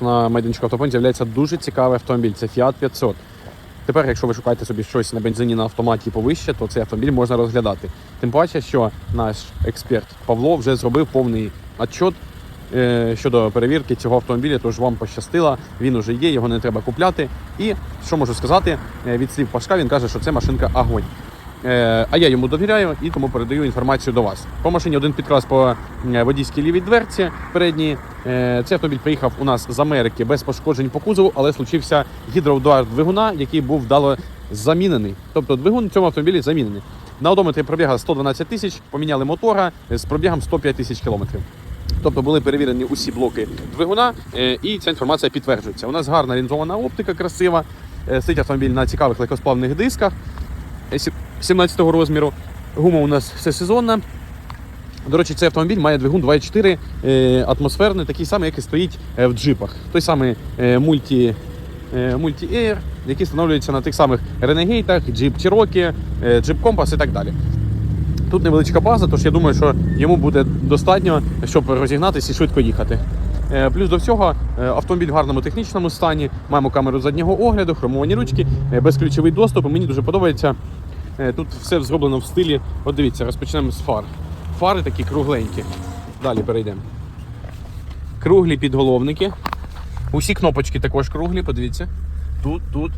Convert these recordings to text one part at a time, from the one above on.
На майданчику автопонті з'являється дуже цікавий автомобіль. Це Fiat 500. Тепер, якщо ви шукаєте собі щось на бензині на автоматі повище, то цей автомобіль можна розглядати. Тим паче, що наш експерт Павло вже зробив повний отчет е, щодо перевірки цього автомобіля, тож вам пощастило, він уже є, його не треба купляти. І що можу сказати, е, від слів Пашка він каже, що це машинка огонь. Е, А я йому довіряю і тому передаю інформацію до вас. По машині один підкрас по е, водійській лівій дверці передній. Е, Цей автомобіль приїхав у нас з Америки без пошкоджень по кузову, але случився гідроудар двигуна, який був вдало замінений. Тобто двигун в цьому автомобілі замінений. На одометрі пробіга 112 тисяч, поміняли мотора з пробігом 105 тисяч кілометрів. Тобто були перевірені усі блоки двигуна, і ця інформація підтверджується. У нас гарна лінзована оптика, красива. Стоїть автомобіль на цікавих легкосплавних дисках е, сі- 17-го розміру. Гума у нас все сезонна. До речі, цей автомобіль має двигун 2.4 е, атмосферний, такий самий, який стоїть е, в джипах. Той самий е, мульті, Air, який встановлюється на тих самих Renegade, Jeep Cherokee, Jeep Compass і так далі. Тут невеличка база, тож я думаю, що йому буде достатньо, щоб розігнатися і швидко їхати. Плюс до всього, автомобіль в гарному технічному стані. Маємо камеру заднього огляду, хромовані ручки, безключовий доступ. Мені дуже подобається. Е, Тут все зроблено в стилі. От дивіться, розпочнемо з фар. Фари такі кругленькі. Далі перейдемо. Круглі підголовники. Усі кнопочки також круглі, подивіться. Тут, тут.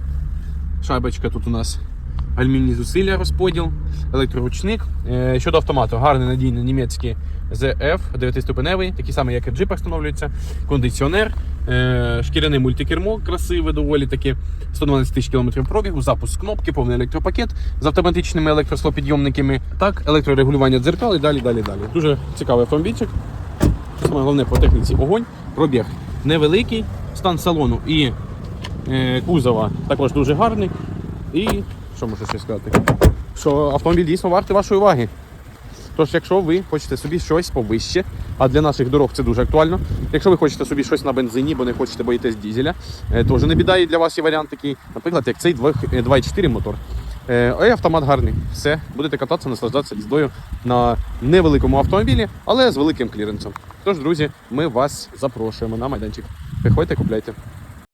Шайбочка тут у нас алюмінні зусилля розподіл, електроручник. Е, Щодо автомату, гарний надійний німецький ZF 9-ступеневий, такий самий, як і в встановлюється. Кондиціонер, е, шкіряне мультикермо, красиве, доволі таки 112 тисяч кілометрів пробігу, запуск кнопки, повний електропакет з автоматичними електрослопідйомниками, так, електрорегулювання дзеркал і далі, далі, далі. Дуже цікавий автомобільчик. Саме головне по техніці огонь, пробіг невеликий, стан салону і е, кузова також дуже гарний. І що можу ще сказати? Що автомобіль дійсно вартий вашої уваги. Тож, якщо ви хочете собі щось повище, а для наших дорог це дуже актуально. Якщо ви хочете собі щось на бензині, бо не хочете боїтесь дізеля, е, теж не біда, і для вас є варіант такий, наприклад, як цей 2 е, 2.4 мотор. Е, А й автомат гарний. Все, будете кататися, наслаждатися їздою на невеликому автомобілі, але з великим кліренсом. Тож, друзі, ми вас запрошуємо на майданчик. Приходьте, купляйте.